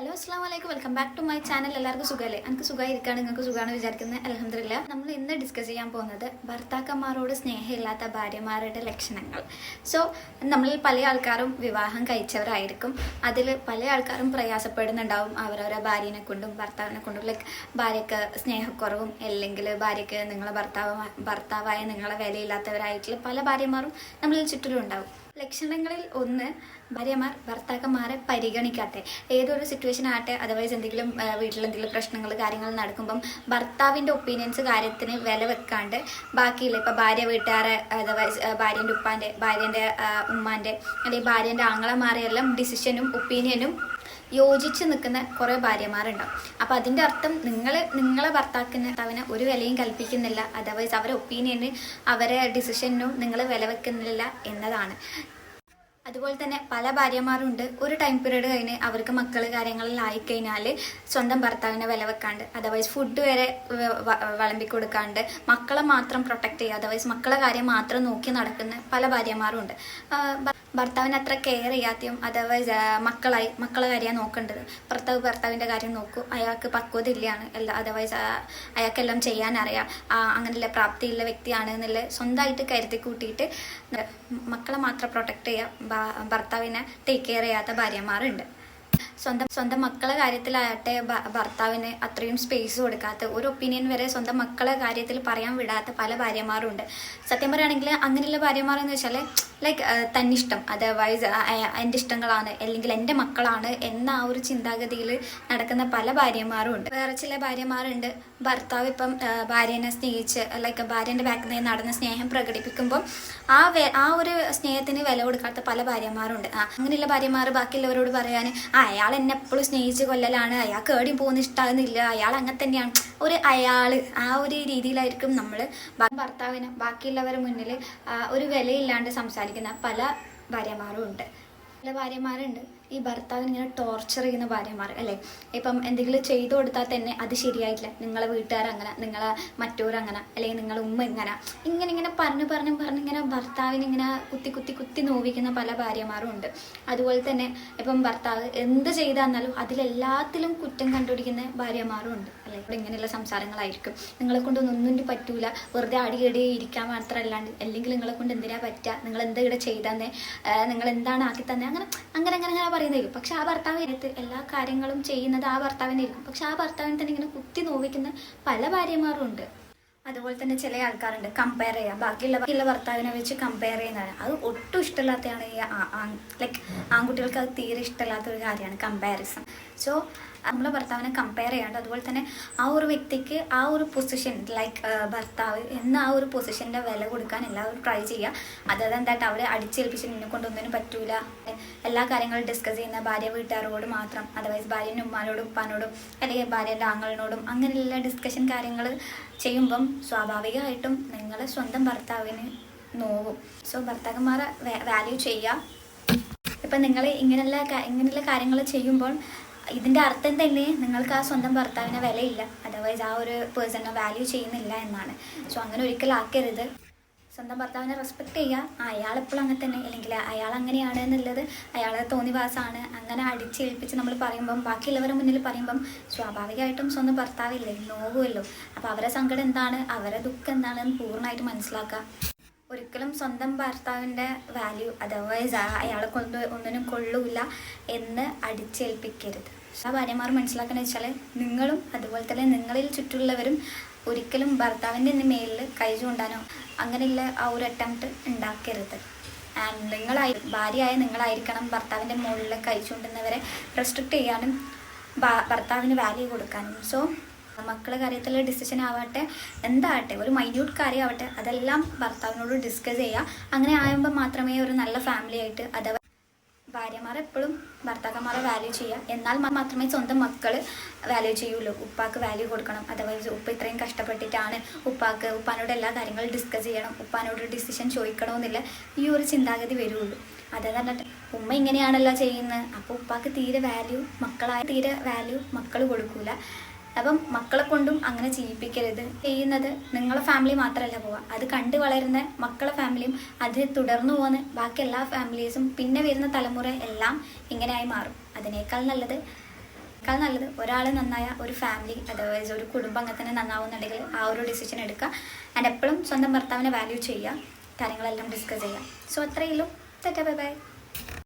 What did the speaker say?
Hello അസ്സാം വലൈക്കും welcome back to my channel എല്ലാവർക്കും സുഖമല്ലേ എനിക്ക് സുഖമായിരിക്കാണ് നിങ്ങൾക്ക് സുഖമാണ് വിചാരിക്കുന്നത്? അലഹമില്ല നമ്മൾ ഇന്ന് ഡിസ്കസ് ചെയ്യാൻ പോകുന്നത് ഭർത്താക്കന്മാരോട് സ്നേഹമില്ലാത്ത ഭാര്യമാരുടെ ലക്ഷണങ്ങൾ. സോ നമ്മളിൽ പല ആൾക്കാരും വിവാഹം കഴിച്ചവരായിരിക്കും. അതിൽ പല ആൾക്കാരും പ്രയാസപ്പെടുന്നുണ്ടാവും അവരവരെ ഭാര്യനെ കൊണ്ടും ഭർത്താവിനെ കൊണ്ടും. ലൈക്ക് ഭാര്യയ്ക്ക് സ്നേഹക്കുറവും അല്ലെങ്കിൽ ഭാര്യക്ക് നിങ്ങളെ ഭർത്താവ് ഭർത്താവായ നിങ്ങളെ വിലയില്ലാത്തവരായിട്ടുള്ള പല ഭാര്യമാരും നമ്മളിൽ ചുറ്റിലും ഉണ്ടാവും ലക്ഷണങ്ങളിൽ ഒന്ന് ഭാര്യമാർ ഭർത്താക്കന്മാരെ പരിഗണിക്കാത്ത. ഏതൊരു സിറ്റുവേഷൻ ആകട്ടെ അതർവൈസ് എന്തെങ്കിലും വീട്ടിലെന്തെങ്കിലും പ്രശ്നങ്ങൾ കാര്യങ്ങൾ നടക്കുമ്പം ഭർത്താവിന്റെ ഒപ്പീനിയൻസ് കാര്യത്തിന് വില വെക്കാണ്ട് ബാക്കിയില്ല? ഇപ്പം ഭാര്യ വീട്ടുകാരെ അതർവൈസ് ഭാര്യന്റെ ഉപ്പാന്റെ ഭാര്യന്റെ ഉമ്മാന്റെ അല്ലെങ്കിൽ ഭാര്യന്റെ ആങ്ങളമാരെയെല്ലാം ഡിസിഷനും ഒപ്പീനിയനും യോജിച്ച് നിൽക്കുന്ന കുറേ ഭാര്യമാരുണ്ടാവും. അപ്പോൾ അതിന്റെ അർത്ഥം നിങ്ങൾ നിങ്ങളെ ഭർത്താക്കിന് അവനെ ഒരു വിലയും കൽപ്പിക്കുന്നില്ല. അതർവൈസ് അവരെ ഒപ്പീനിയന് അവരെ ഡിസിഷനും നിങ്ങൾ വില വെക്കുന്നില്ല എന്നതാണ്. അതുപോലെ തന്നെ പല ഭാര്യമാരുണ്ട്. ഒരു ടൈം പീരീഡ് കഴിഞ്ഞ് അവർക്ക് മക്കൾ കാര്യങ്ങളിലായി കഴിഞ്ഞാൽ സ്വന്തം ഭർത്താവിനെ വില വെക്കാണ്ട് അതർവൈസ് ഫുഡ് വരെ വിളമ്പി കൊടുക്കാണ്ട് മക്കളെ മാത്രം പ്രൊട്ടക്ട് ചെയ്യുക അതർവൈസ് മക്കളെ കാര്യം മാത്രം നോക്കി നടക്കുന്ന പല ഭാര്യമാരുണ്ട്. ഭർത്താവിന് അത്ര കെയർ ചെയ്യാത്തയും അതർവൈസ് മക്കളായി മക്കളെ കാര്യമാണ് നോക്കേണ്ടത്. ഭർത്താവ് ഭർത്താവിന്റെ കാര്യം നോക്കൂ അയാൾക്ക് പക്വത ഇല്ലയാണ് എല്ലാ അതർവൈസ് അയാൾക്കെല്ലാം ചെയ്യാൻ അറിയാം അങ്ങനെയുള്ള പ്രാപ്തിയുള്ള വ്യക്തിയാണ് എന്നുള്ള സ്വന്തമായിട്ട് കരുതി കൂട്ടിയിട്ട് മക്കളെ മാത്രം പ്രൊട്ടക്ട് ചെയ്യുക ഭർത്താവിനെ ടേക്ക് കെയർ ചെയ്യാത്ത ഭാര്യമാരുണ്ട്. സ്വന്തം സ്വന്തം മക്കളെ കാര്യത്തിലാകട്ടെ ഭർത്താവിന് അത്രയും സ്പേസ് കൊടുക്കാത്ത ഒരു ഒപ്പീനിയൻ വരെ സ്വന്തം മക്കളെ കാര്യത്തിൽ പറയാൻ വിടാത്ത പല ഭാര്യമാരുണ്ട്. സത്യം പറയുകയാണെങ്കിൽ അങ്ങനെയുള്ള ഭാര്യമാരെന്ന് വെച്ചാൽ ലൈക്ക് തന്നിഷ്ടം. അതർവൈസ് എന്റെ ഇഷ്ടങ്ങളാണ് അല്ലെങ്കിൽ എന്റെ മക്കളാണ് എന്ന ആ ഒരു ചിന്താഗതിയിൽ നടക്കുന്ന പല ഭാര്യമാരും ഉണ്ട്. വേറെ ചില ഭാര്യമാരുണ്ട്. ഭർത്താവ് ഇപ്പം ഭാര്യനെ സ്നേഹിച്ച് ലൈക്ക് ഭാര്യന്റെ ബാക്കിൽ നിന്ന് നടന്ന സ്നേഹം പ്രകടിപ്പിക്കുമ്പോൾ ആ ആ ഒരു സ്നേഹത്തിന് വില കൊടുക്കാത്ത പല ഭാര്യമാരുണ്ട്. ആ അങ്ങനെയുള്ള ഭാര്യമാർ ബാക്കിയുള്ളവരോട് പറയാൻ ആ അയാൾ എന്നെ എപ്പോഴും സ്നേഹിച്ച് കൊല്ലലാണ്. അയാൾക്ക് ഏടിയും പോകുന്ന ഇഷ്ടമാകുന്നില്ല അയാൾ അങ്ങനെ തന്നെയാണ്. ഒരു അയാൾ ആ ഒരു രീതിയിലായിരിക്കും നമ്മൾ ഭർത്താവിന് ബാക്കിയുള്ളവരുടെ മുന്നിൽ ഒരു വിലയില്ലാണ്ട് സംസാരിക്കുന്ന പല ഭാര്യമാരും ഉണ്ട്. പല ഭാര്യമാരുണ്ട്. ഈ ഭർത്താവിന് ഇങ്ങനെ ടോർച്ചർ ചെയ്യുന്ന ഭാര്യമാർ അല്ലേ? ഇപ്പം എന്തെങ്കിലും ചെയ്തു കൊടുത്താൽ തന്നെ അത് ശരിയായിട്ടില്ല. നിങ്ങളെ വീട്ടുകാർ അങ്ങനെ നിങ്ങളെ മറ്റോരങ്ങനെ അല്ലെങ്കിൽ നിങ്ങളെ ഉമ്മ ഇങ്ങനെ. ഇങ്ങനെ ഇങ്ങനെ പറഞ്ഞു പറഞ്ഞു പറഞ്ഞ് ഇങ്ങനെ ഭർത്താവിന് ഇങ്ങനെ കുത്തി കുത്തി കുത്തി നോവിക്കുന്ന പല ഭാര്യമാരും ഉണ്ട്. അതുപോലെ തന്നെ ഇപ്പം ഭർത്താവ് എന്ത് ചെയ്താന്നാലും അതിലെല്ലാത്തിലും കുറ്റം കണ്ടുപിടിക്കുന്ന ഭാര്യമാരും ഉണ്ട് അല്ലെ? ഇവിടെ ഇങ്ങനെയുള്ള സംസാരങ്ങളായിരിക്കും. നിങ്ങളെ കൊണ്ട് ഒന്നും പറ്റൂല. വെറുതെ അടിയടി ഇരിക്കാൻ മാത്രമല്ലാണ്ട് അല്ലെങ്കിൽ നിങ്ങളെ കൊണ്ട് എന്തിനാ പറ്റുക നിങ്ങൾ എന്താ ഇവിടെ ചെയ്താന്നേ? നിങ്ങൾ എന്താണ് ആക്കി തന്നെ അങ്ങനെ അങ്ങനെ അങ്ങനെ അങ്ങനെ പറയുന്നതായിരിക്കും. പക്ഷെ ആ ഭർത്താവിനകത്ത് എല്ലാ കാര്യങ്ങളും ചെയ്യുന്നത് ആ ഭർത്താവിനായിരിക്കും പക്ഷെ ആ ഭർത്താവിനെ തന്നെ ഇങ്ങനെ കുത്തി നോവിക്കുന്ന പല ഭാര്യമാരും ഉണ്ട്. അതുപോലെ തന്നെ ചില ആൾക്കാരുണ്ട്. കമ്പയർ ചെയ്യുക. ബാക്കിയുള്ള ബാക്കിയുള്ള ഭർത്താവിനെ വെച്ച് കമ്പയർ ചെയ്യുന്നതാണ്. അത് ഒട്ടും ഇഷ്ടമില്ലാത്തതാണ് ഈ ലൈക്ക് ആൺകുട്ടികൾക്ക് അത് തീരെ ഇഷ്ടമില്ലാത്ത ഒരു കാര്യമാണ് കമ്പാരിസൺ സോ നമ്മളെ ഭർത്താവിനെ കമ്പയർ ചെയ്യാണ്ട് അതുപോലെ തന്നെ ആ ഒരു വ്യക്തിക്ക് ആ ഒരു പൊസിഷൻ ലൈക്ക് ഭർത്താവ് എന്ന ആ ഒരു പൊസിഷന്റെ വില കൊടുക്കാൻ എല്ലാവരും ട്രൈ ചെയ്യുക. അതായത് എന്തായിട്ട് അവരെ അടിച്ചേൽപ്പിച്ച് നിന്നെ കൊണ്ടൊന്നിനും പറ്റൂല. എല്ലാ കാര്യങ്ങളും ഡിസ്കസ് ചെയ്യുന്ന ഭാര്യ വീട്ടുകാരോട് മാത്രം അതർവൈസ് ഭാര്യന്റെ ഉമ്മാനോടും ഉപ്പാനോടും അല്ലെങ്കിൽ ഭാര്യന്റെ ആങ്ങളിനോടും അങ്ങനെയുള്ള ഡിസ്കഷൻ കാര്യങ്ങൾ ചെയ്യുമ്പം സ്വാഭാവികമായിട്ടും നിങ്ങൾ സ്വന്തം ഭർത്താവിന് നോവും. സോ ഭർത്താക്കന്മാരെ വാല്യൂ ചെയ്യുക. ഇപ്പം നിങ്ങൾ ഇങ്ങനെയുള്ള ഇങ്ങനെയുള്ള കാര്യങ്ങൾ ചെയ്യുമ്പോൾ ഇതിന്റെ അർത്ഥം തന്നെ നിങ്ങൾക്ക് ആ സ്വന്തം ഭർത്താവിനെ വിലയില്ല. അതർവൈസ് ആ ഒരു പേഴ്സണെ വാല്യൂ ചെയ്യുന്നില്ല എന്നാണ്. സോ അങ്ങനെ ഒരിക്കലാക്കരുത് സ്വന്തം ഭർത്താവിനെ റെസ്പെക്ട് ചെയ്യുക. അയാൾ എപ്പോഴും അങ്ങനെ തന്നെ. അല്ലെങ്കിൽ അയാൾ അങ്ങനെയാണ് എന്നുള്ളത് അയാളെ തോന്നിവാസാണ്. അങ്ങനെ അടിച്ചേൽപ്പിച്ച് നമ്മൾ പറയുമ്പം ബാക്കിയുള്ളവരുടെ മുന്നിൽ പറയുമ്പം സ്വാഭാവികമായിട്ടും സ്വന്തം ഭർത്താവില്ലേ? നോവുമല്ലോ. അപ്പോൾ അവരെ സങ്കടം എന്താണ്? അവരെ ദുഃഖം എന്താണെന്ന് പൂർണമായിട്ട് മനസ്സിലാക്കുക. ഒരിക്കലും സ്വന്തം ഭർത്താവിന്റെ വാല്യൂ അതർവൈസ് അയാളെ കൊണ്ട് ഒന്നിനും കൊള്ളൂല എന്ന് അടിച്ചേൽപ്പിക്കരുത്. ആ ഭാര്യമാർ മനസ്സിലാക്കുന്നത് വെച്ചാൽ നിങ്ങളും അതുപോലെ തന്നെ നിങ്ങളിൽ ചുറ്റുള്ളവരും ഒരിക്കലും ഭർത്താവിന്റെ മേലിൽ കൈ ചൂണ്ടാനോ അങ്ങനെയുള്ള ആ ഒരു അറ്റംപ്റ്റ് ഉണ്ടാക്കരുത്. ആൻഡ് നിങ്ങളായി ഭാര്യയായ നിങ്ങളായിരിക്കണം ഭർത്താവിന്റെ മുകളിൽ കൈ ചൂണ്ടുന്നവരെ റെസ്ട്രിക്റ്റ് ചെയ്യാനും ഭർത്താവിന് വാല്യൂ കൊടുക്കാനും. സോ മക്കളെ കാര്യത്തിൽ ഡിസിഷൻ ആവട്ടെ എന്താവട്ടെ ഒരു മൈന്യൂട്ട് കാര്യമാവട്ടെ അതെല്ലാം ഭർത്താവിനോട് ഡിസ്കസ് ചെയ്യുക അങ്ങനെ ആകുമ്പോൾ മാത്രമേ ഒരു നല്ല ഫാമിലി ആയിട്ട് അഥവാ ഭാര്യമാർ എപ്പോഴും ഭർത്താക്കന്മാരെ വാല്യൂ ചെയ്യുക എന്നാൽ മാത്രമേ സ്വന്തം മക്കൾ വാല്യൂ ചെയ്യുള്ളൂ. ഉപ്പാക്ക് വാല്യൂ കൊടുക്കണം. അഥവാ ഉപ്പ ഇത്രയും കഷ്ടപ്പെട്ടിട്ടാണ് ഉപ്പാക്ക് ഉപ്പാനോട് എല്ലാ കാര്യങ്ങളും ഡിസ്കസ് ചെയ്യണം. ഉപ്പാനോട് ഡിസിഷൻ ചോദിക്കണമെന്നില്ല. ഈ ഒരു ചിന്താഗതി വരുള്ളൂ. അതെന്ന് പറഞ്ഞിട്ട് ഉമ്മ ഇങ്ങനെയാണല്ലോ ചെയ്യുന്നത്. അപ്പോൾ ഉപ്പാക്ക് തീരെ വാല്യൂ മക്കളായ തീരെ വാല്യൂ മക്കൾ കൊടുക്കൂല. അപ്പം മക്കളെ കൊണ്ടും അങ്ങനെ ചെയ്യിപ്പിക്കരുത്. ചെയ്യുന്നത് നിങ്ങളെ ഫാമിലി മാത്രമല്ല പോവുക. അത് കണ്ടു വളരുന്ന മക്കളെ ഫാമിലിയും അത് തുടർന്നു പോകുന്ന ബാക്കി എല്ലാ ഫാമിലീസും പിന്നെ വരുന്ന തലമുറ എല്ലാം ഇങ്ങനെയായി മാറും. അതിനേക്കാൾ നല്ലത് അതിനേക്കാൾ നല്ലത് ഒരാൾ നന്നായ ഒരു ഫാമിലി അതർവൈസ് ഒരു കുടുംബം അങ്ങനെ തന്നെ നന്നാവുന്നുണ്ടെങ്കിൽ ആ ഒരു ഡിസിഷൻ എടുക്കുക. ആൻഡ് എപ്പോഴും സ്വന്തം ഭർത്താവിനെ വാല്യൂ ചെയ്യുക. കാര്യങ്ങളെല്ലാം ഡിസ്കസ് ചെയ്യുക. സോ അത്രയേ ഉള്ളൂ. തെറ്റാ ബൈ ബൈ